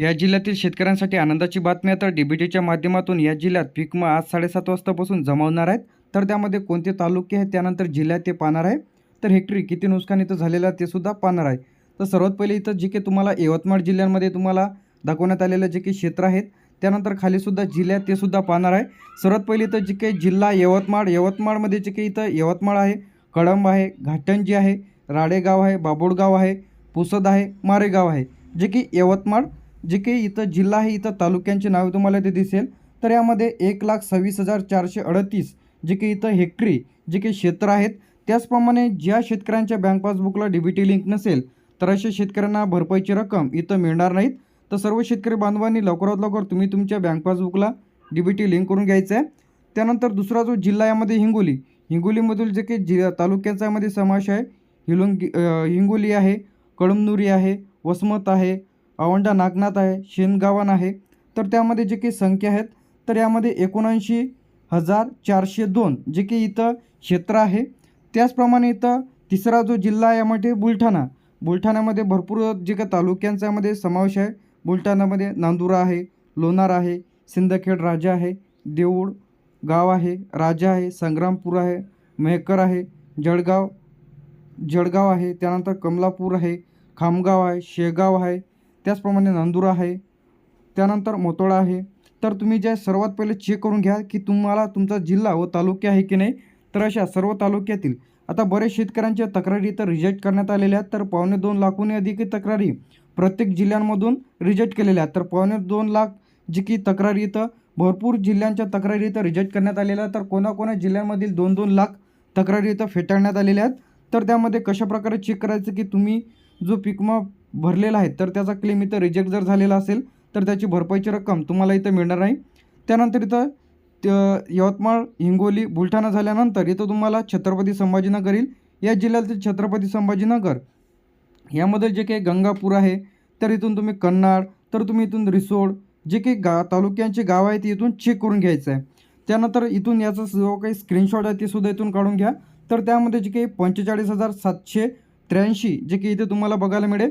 या जिल्ह्यातील शेतकऱ्यांसाठी आनंदाची बातमी आहे. तर डीबीटीच्या माध्यमातून या जिल्ह्यात पीक आज साडेसात वाजतापासून जमावणार आहेत. तर त्यामध्ये कोणते तालुके आहेत त्यानंतर जिल्ह्यात ते पाहणार आहे. तर हेक्टरी किती नुकसान इथं झालेलं आहे ते सुद्धा पाहणार आहे. तर सर्वात पहिले इथं जे काही तुम्हाला यवतमाळ जिल्ह्यांमध्ये तुम्हाला दाखवण्यात आलेलं जे काही क्षेत्र आहेत त्यानंतर खालीसुद्धा जिल्ह्यात ते सुद्धा पाहणार आहे. सर्वात पहिले इथं जे काही जिल्हा यवतमाळ यवतमाळमध्ये जे काही इथं यवतमाळ आहे कळंब आहे घाटंजी आहे राडेगाव आहे बाबोडगाव आहे पुसद आहे मारेगाव आहे. जे की यवतमाळ जे काही इथं जिल्हा आहे इथं तालुक्यांची नावे तुम्हाला ते दिसेल. तर यामध्ये एक लाख सव्वीस हजार चारशे अडतीस जे की इथं हेक्टरी जे काही क्षेत्र आहेत. त्याचप्रमाणे ज्या शेतकऱ्यांच्या बँक पासबुकला डी बी टी लिंक नसेल तर अशा शेतकऱ्यांना भरपाईची रक्कम इथं मिळणार नाहीत. तर सर्व शेतकरी बांधवांनी लवकरात लवकर तुम्ही तुमच्या बँक पासबुकला डी बी टी लिंक करून घ्यायचं आहे. त्यानंतर दुसरा जो जिल्हा यामध्ये हिंगोली. हिंगोलीमधील जे काही जि तालुक्याचा यामध्ये समावेश आहे. हिलुंगी हिंगोली आहे कळमनुरी आहे वसमत आहे औंढा नागनाथ आहे शेनगावन आहे. तर त्यामध्ये जे काही संख्या आहेत तर यामध्ये एकोणऐंशी हजार चारशे दोन जे की इथं क्षेत्र आहे. त्याचप्रमाणे इथं तिसरा जो जिल्हा आहे यामध्ये बुलढाणा. बुलढाण्यामध्ये भरपूर जे काही तालुक्यांचा यामध्ये समावेश आहे. बुलढाण्यामध्ये नांदुरा आहे लोणार आहे सिंदखेड राजा आहे देऊळ गाव आहे राजा आहे संग्रामपूर आहे मेहकर आहे जळगाव जळगाव आहे त्यानंतर कमलापूर आहे खामगाव आहे शेगाव आहे त्याचप्रमाणे नांदुरा आहे त्यानंतर मोतोळा आहे. तर तुम्ही जे सर्वात पहिले चेक करून घ्या की तुम्हाला तुमचा जिल्हा व तालुके आहे की नाही तर अशा सर्व तालुक्यातील आता बरेच शेतकऱ्यांच्या तक्रारी इथं रिजेक्ट करण्यात आलेल्या आहेत. तर पावणे दोन लाखहून अधिक तक्रारी प्रत्येक जिल्ह्यांमधून रिजेक्ट केलेल्या आहेत. तर पावणे दोन लाख जी की तक्रारी इथं भरपूर जिल्ह्यांच्या तक्रारी इथं रिजेक्ट करण्यात आलेल्या आहेत. तर कोणाकोणा जिल्ह्यांमधील दोन दोन लाख तक्रारी इथं फेटाळण्यात आलेल्या आहेत. तर त्यामध्ये कशा प्रकारे चेक करायचं की तुम्ही जो पिकमा भरलेला आहे. तर त्याचा क्लेम इथं रिजेक्ट जर झालेला असेल तर त्याची भरपाईची रक्कम तुम्हाला इथं मिळणार नाही. त्यानंतर इथं यवतमाळ हिंगोली बुलढाणा झाल्यानंतर इथं तुम्हाला छत्रपती संभाजीनगर येईल. या जिल्ह्यातील छत्रपती संभाजीनगर यामध्ये जे काही गंगापूर आहे तर इथून तुम्ही कन्नाड तर तुम्ही इथून रिसोड जे काही गा तालुक्यांचे गाव आहे ती इथून चेक करून घ्यायचं आहे. त्यानंतर इथून याचा जो काही स्क्रीनशॉट आहे ते सुद्धा इथून काढून घ्या. तर त्यामध्ये जे काही पंचेचाळीस हजार सातशे त्र्याऐंशी जे काही इथे तुम्हाला बघायला मिळेल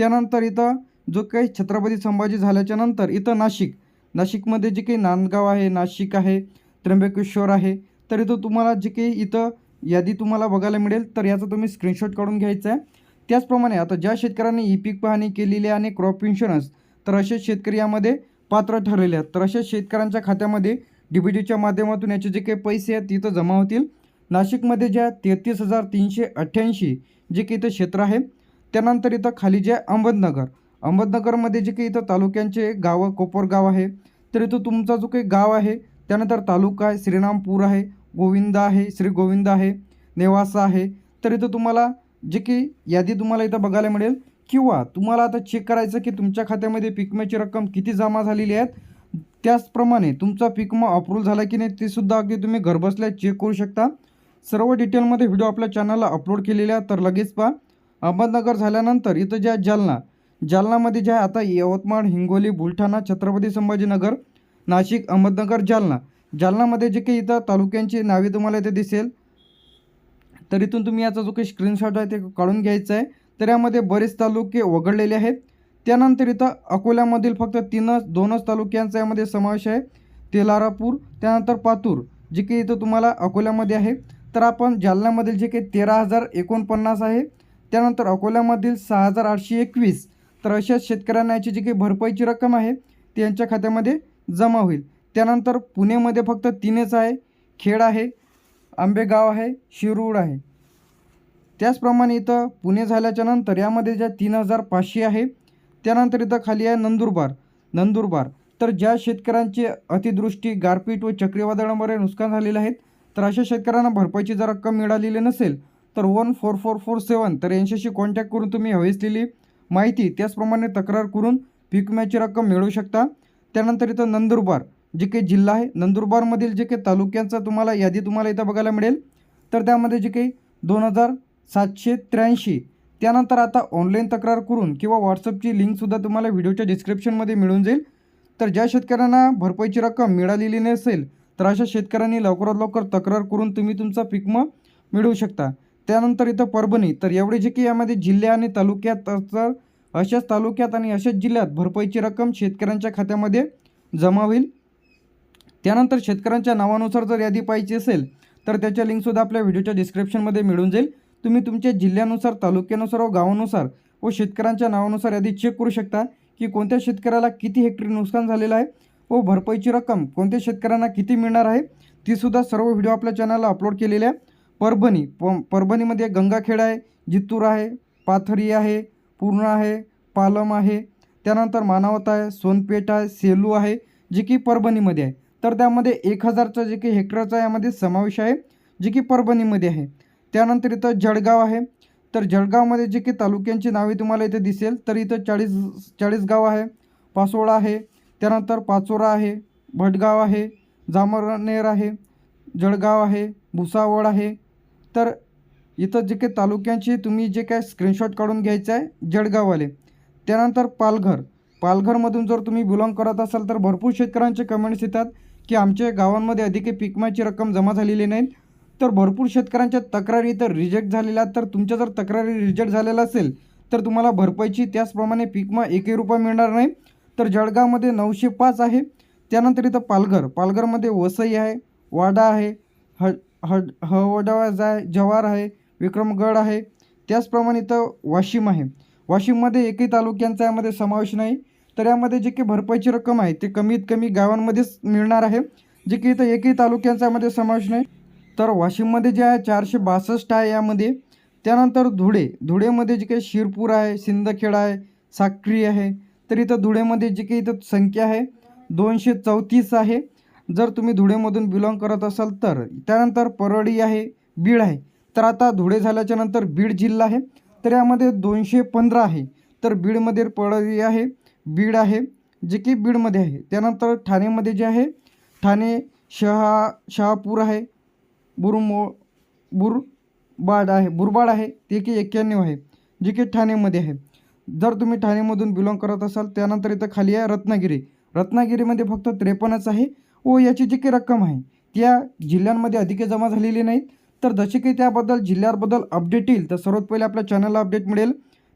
त्यानंतर इथं जो काही छत्रपती संभाजी झाल्याच्यानंतर इथं नाशिक नाशिकमध्ये जे काही नांदगाव आहे नाशिक आहे त्र्यंबकेश्वर आहे तर इथं तुम्हाला जे काही इथं यादी तुम्हाला बघायला मिळेल तर याचा तुम्ही स्क्रीनशॉट काढून घ्यायचा आहे. त्याचप्रमाणे आता ज्या शेतकऱ्यांनी ई पीक पाहणी केलेली आहे आणि क्रॉप इन्शुरन्स तर असे शेतकरी यामध्ये पात्र ठरलेले आहेत. तर अशा शेतकऱ्यांच्या खात्यामध्ये डी बी टीच्या माध्यमातून याचे जे काही पैसे आहेत तिथं जमा होतील. नाशिकमध्ये ज्या तेहतीस हजार तीनशे अठ्ठ्याऐंशी जे काही इथं क्षेत्र आहे त्यानंतर इथं खाली जे आहे अहमदनगर अहमदनगरमध्ये जे काही इथं तालुक्यांचे गावं कोपरगाव आहे. तर इथं तुमचा जो काही गाव आहे त्यानंतर तालुका आहे श्रीरामपूर आहे गोविंदा आहे श्री गोविंद आहे नेवासा आहे. तर इथं तुम्हाला जे की यादी तुम्हाला इथं बघायला मिळेल. किंवा तुम्हाला आता चेक करायचं की तुमच्या खात्यामध्ये पिकम्याची रक्कम किती जमा झालेली आहेत त्याचप्रमाणे तुमचा पिकमा अप्रूव्ह झाला की नाही ते सुद्धा अगदी तुम्ही घरबसल्या चेक करू शकता. सर्व डिटेलमध्ये व्हिडिओ आपल्या चॅनलला अपलोड केलेल्या तर लगेच पहा. अहमदनगर झाल्यानंतर इथं जे आहे जालना जालनामध्ये जे आहे आता यवतमाळ हिंगोली बुलढाणा छत्रपती संभाजीनगर नाशिक अहमदनगर जालना. जालनामध्ये जे काही इथं तालुक्यांची नावे तुम्हाला इथे दिसेल तर इथून तुम्ही याचा जो काही स्क्रीनशॉट आहे ते काढून घ्यायचा आहे. तर यामध्ये बरेच तालुके वगळलेले आहेत. त्यानंतर इथं अकोल्यामधील फक्त तीनच दोनच तालुक्यांचा यामध्ये समावेश आहे. तेलारापूर त्यानंतर पातूर जे काही इथं तुम्हाला अकोल्यामध्ये आहे. तर आपण जालन्यामधील जे काही तेरा हजार एकोणपन्नास आहे त्यानंतर अकोल्यामधील सहा हजार आठशे एकवीस तर अशा शेतकऱ्यांना याची जी काही भरपाईची रक्कम आहे ती यांच्या खात्यामध्ये जमा होईल. त्यानंतर पुणेमध्ये फक्त तीनच आहे खेड आहे आंबेगाव आहे शिरूड आहे. त्याचप्रमाणे इथं पुणे झाल्याच्यानंतर यामध्ये ज्या तीन हजार पाचशे आहे त्यानंतर इथं खाली आहे नंदुरबार नंदुरबार. तर ज्या शेतकऱ्यांचे अतिदृष्टी गारपीट व चक्रीवादळामुळे नुकसान झालेले आहेत तर अशा शेतकऱ्यांना भरपाईची जर रक्कम मिळालेली नसेल तर one four four four seven तर यांच्याशी कॉन्टॅक्ट करून तुम्ही हवी असलेली माहिती त्याचप्रमाणे तक्रार करून पीक विम्याची रक्कम मिळवू शकता. त्यानंतर इथं नंदुरबार जे काही जिल्हा आहे नंदुरबारमधील जे काही तालुक्यांचा तुम्हाला यादी तुम्हाला इथं बघायला मिळेल. तर त्यामध्ये जे काही दोन हजार सातशे त्र्याऐंशी त्यानंतर आता ऑनलाईन तक्रार करून किंवा व्हॉट्सअपची लिंकसुद्धा तुम्हाला व्हिडिओच्या डिस्क्रिप्शनमध्ये मिळून जाईल. तर ज्या शेतकऱ्यांना भरपाईची रक्कम मिळालेली नसेल तर अशा शेतकऱ्यांनी लवकरात लवकर तक्रार करून तुम्ही तुमचा पिकमा मिळवू शकता. त्यानंतर इथं परभणी. तर एवढे जे की यामध्ये जिल्हे आणि तालुक्यात तर अशाच तालुक्यात आणि अशाच जिल्ह्यात भरपाईची रक्कम शेतकऱ्यांच्या खात्यामध्ये जमा होईल. त्यानंतर शेतकऱ्यांच्या नावानुसार जर यादी पाहिजे असेल तर त्याच्या लिंकसुद्धा आपल्या व्हिडिओच्या डिस्क्रिप्शनमध्ये मिळून जाईल. तुम्ही तुमच्या जिल्ह्यानुसार तालुक्यानुसार व गावानुसार व शेतकऱ्यांच्या नावानुसार यादी चेक करू शकता की कोणत्या शेतकऱ्याला किती हेक्टरी नुकसान झालेलं आहे व भरपाईची रक्कम कोणत्या शेतकऱ्यांना किती मिळणार आहे तीसुद्धा सर्व व्हिडिओ आपल्या चॅनलला अपलोड केलेले आहे. परभणी. प परभणीमध्ये गंगाखेड आहे जित्तूर आहे पाथरी आहे पूर्णा आहे पालम आहे. त्यानंतर मानावत आहे सोनपेठ आहे सेलू आहे जे की परभणीमध्ये आहे. तर त्यामध्ये एक हजारचा जे की हेक्टरचा यामध्ये समावेश आहे जे की परभणीमध्ये आहे. त्यानंतर इथं जळगाव आहे. तर जळगावमध्ये जे की तालुक्यांची नावे तुम्हाला इथे दिसेल तर इथं चाळीस चाळीस गाव आहे. पासोळा आहे. त्यानंतर पाचोरा आहे भटगाव आहे जामरनेर आहे जळगाव आहे भुसावळ आहे तर इथं जे काही तालुक्यांची तुम्ही जे काय स्क्रीनशॉट काढून घ्यायचं आहे जळगाववाले. त्यानंतर पालघर. पालघरमधून जर तुम्ही बिलॉंग करत असाल तर भरपूर शेतकऱ्यांचे कमेंट्स येतात की आमच्या गावांमध्ये अधिक पिकमाची रक्कम जमा झालेली नाही. तर भरपूर शेतकऱ्यांच्या तक्रारी तर रिजेक्ट झालेल्या तर तुमच्या जर तक्रारी रिजेक्ट झालेल्या असेल तर तुम्हाला भरपाईची त्याचप्रमाणे पिकमा एकही रुपया मिळणार नाही. तर जळगावमध्ये नऊशे पाच आहे. त्यानंतर इथं पालघर. पालघरमध्ये वसई आहे वाडा आहे ह ह हवडाज आहे जवार आहे विक्रमगड आहे. त्याचप्रमाणे इथं वाशिम आहे. वाशिममध्ये एकही तालुक्यांचा यामध्ये समावेश नाही. तर यामध्ये जे काही भरपाईची रक्कम आहे ते कमीत कमी गावांमध्येच मिळणार आहे. जे की इथं एकही तालुक्यांचा यामध्ये समावेश नाही. तर वाशिममध्ये जे आहे चारशे बासष्ट आहे यामध्ये त्यानंतर धुळे. धुळेमध्ये जे काही शिरपूर आहे सिंदखेड आहे साक्री आहे. तर इथं धुळेमध्ये जे काही इथं संख्या आहे दोनशे चौतीस आहे. जर तुम्ही धुळेमधून बिलॉंग करत असाल तर त्यानंतर परळी आहे बीड आहे. तर आता धुळे झाल्याच्यानंतर बीड जिल्हा आहे. तर यामध्ये दोनशे पंधरा आहे. तर बीडमध्ये परळी आहे बीड आहे जे की बीडमध्ये आहे. त्यानंतर ठाणेमध्ये जे आहे ठाणे शहा शहापूर आहे बुरमो बुरबाड आहे बुरबाड आहे ते की एक्क्याण्णव आहे जे की ठाणेमध्ये आहे. जर तुम्ही ठाणेमधून बिलॉंग करत असाल त्यानंतर इथं खाली आहे रत्नागिरी. रत्नागिरीमध्ये फक्त त्रेपन्नच आहे. व याची जी काही रक्कम आहे त्या जिल्ह्यांमध्ये अधिके जमा झालेली नाहीत. तर जसे काही त्याबद्दल जिल्ह्याबद्दल अपडेट येईल तर सर्वात पहिले आपल्या चॅनलला अपडेट मिळेल.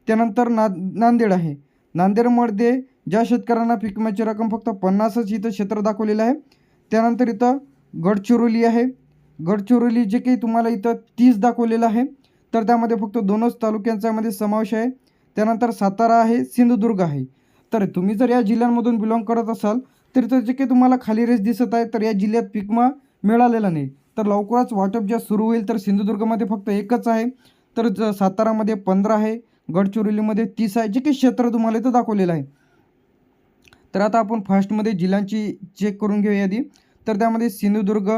त्यानंतर ना नांदेड आहे. नांदेडमध्ये ज्या शेतकऱ्यांना पिकम्याची रक्कम फक्त पन्नासच इथं क्षेत्र दाखवलेलं आहे. त्यानंतर इथं गडचिरोली आहे. गडचिरोली जे काही तुम्हाला इथं तीस दाखवलेलं आहे तर त्यामध्ये फक्त दोनच तालुक्यांच्यामध्ये समावेश आहे. त्यानंतर सातारा आहे सिंधुदुर्ग आहे. तर तुम्ही जर या जिल्ह्यांमधून बिलॉंग करत असाल तर इथं जे काही तुम्हाला खाली रेस दिसत आहे तर या जिल्ह्यात पिकमा मिळालेला नाही. तर लवकरच वाटप जे सुरू होईल तर सिंधुदुर्गमध्ये फक्त एकच आहे. तर ज सातारामध्ये पंधरा आहे गडचिरोलीमध्ये तीस आहे जे काही क्षेत्र तुम्हाला इथं दाखवलेलं आहे. तर आता आपण फास्टमध्ये जिल्ह्यांची चेक करून घेऊ यादी तर त्यामध्ये सिंधुदुर्ग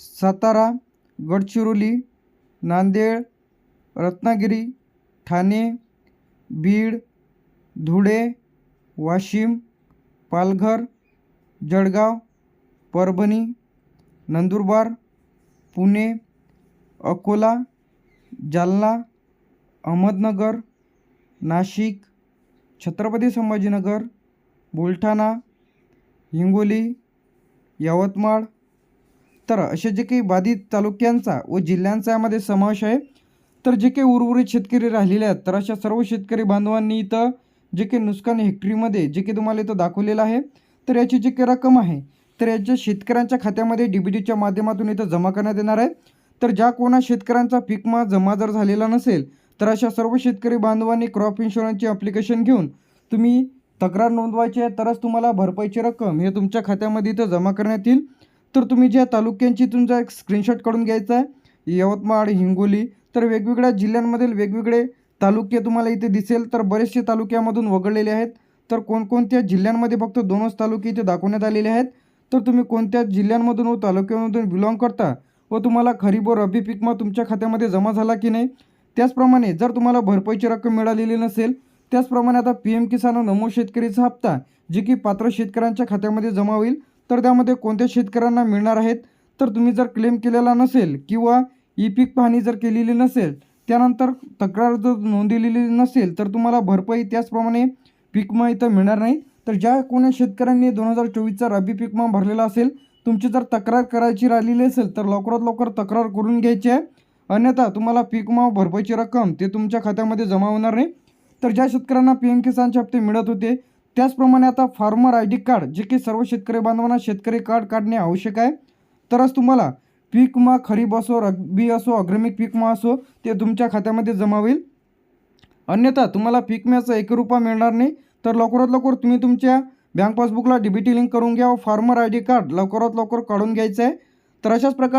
सातारा गडचिरोली नांदेड रत्नागिरी ठाणे बीड धुळे वाशिम पालघर जळगाव परभणी नंदुरबार पुणे अकोला जालना अहमदनगर नाशिक छत्रपती संभाजीनगर बुलढाणा हिंगोली यवतमाळ. तर असे जे काही बाधित तालुक्यांचा व जिल्ह्यांचा यामध्ये समावेश आहे तर जे काही उर्वरित शेतकरी राहिलेले आहेत तर अशा सर्व शेतकरी बांधवांनी इथं जे काही नुकसान हेक्टरीमध्ये जे काही तुम्हाला इथं दाखवलेलं आहे तर याची जी काही रक्कम आहे तर याच्या शेतकऱ्यांच्या खात्यामध्ये डी बी टीच्या माध्यमातून इथं जमा करण्यात येणार आहे. तर ज्या कोणा शेतकऱ्यांचा पीकमा जमा जर झालेला नसेल तर अशा सर्व शेतकरी बांधवांनी क्रॉप इन्शुरन्सची ॲप्लिकेशन घेऊन तुम्ही तक्रार नोंदवायची आहे तरच तुम्हाला भरपाईची रक्कम हे तुमच्या खात्यामध्ये इथं जमा करण्यात येईल. तर तुम्ही ज्या तालुक्यांची तुमचा एक स्क्रीनशॉट काढून घ्यायचा आहे. यवतमाळ हिंगोली तर वेगवेगळ्या जिल्ह्यांमधील वेगवेगळे तालुके तुम्हाला इथे दिसेल. तर बरेचसे तालुक्यामधून वगळलेले आहेत. तर कोणकोणत्या जिल्ह्यांमध्ये फक्त दोनच तालुके इथे दाखवण्यात आलेले आहेत? तर तुम्ही कोणत्या जिल्ह्यांमधून व तालुक्यामधून बिलॉंग करता व तुम्हाला खरीप व रब्बी पीकमा तुमच्या खात्यामध्ये जमा झाला की नाही? त्याचप्रमाणे जर तुम्हाला भरपाईची रक्कम मिळालेली नसेल त्याचप्रमाणे आता पी एम किसान नमो शेतकरीचा हप्ता जे की पात्र शेतकऱ्यांच्या खात्यामध्ये जमा होईल तर त्यामध्ये कोणत्या शेतकऱ्यांना मिळणार आहेत? तर तुम्ही जर क्लेम केलेला नसेल किंवा ई पीक पाहणी जर केलेली नसेल त्यानंतर तक्रार जर नोंदवलेली नसेल तर तुम्हाला भरपाई त्याचप्रमाणे पीकमा इथं मिळणार नाही. तर ज्या कोणी शेतकऱ्यांनी दोन हजार चोवीसचा रब्बी पीकमा भरलेला असेल तुमची जर तक्रार करायची राहिलेली असेल तर लवकरात लवकर तक्रार करून घ्यायची आहे. अन्यथा तुम्हाला पीकमा भरपाईची रक्कम ते तुमच्या खात्यामध्ये जमा होणार नाही. तर ज्या शेतकऱ्यांना पी एम किसानचे हप्ते मिळत होते त्याचप्रमाणे आता फार्मर आय डी कार्ड जे की सर्व शेतकरी बांधवांना शेतकरी कार्ड काढणे आवश्यक आहे. तरच तुम्हाला पीकमा खरीप असो रब्बी असो अग्रमिक पीकमा असो ते तुमच्या खात्यामध्ये जमा होईल. अन्यथा तुम्हाला पीक एक रुपया मिळणार नाही. तर लवकरात लवकर तुम्ही तुमच्या बँक पासबुकला डी बी टी लिंक करून घ्या व फार्मर आय डी कार्ड लवकरात लवकर काढून घ्यायचं आहे. तर अशाच प्रकारे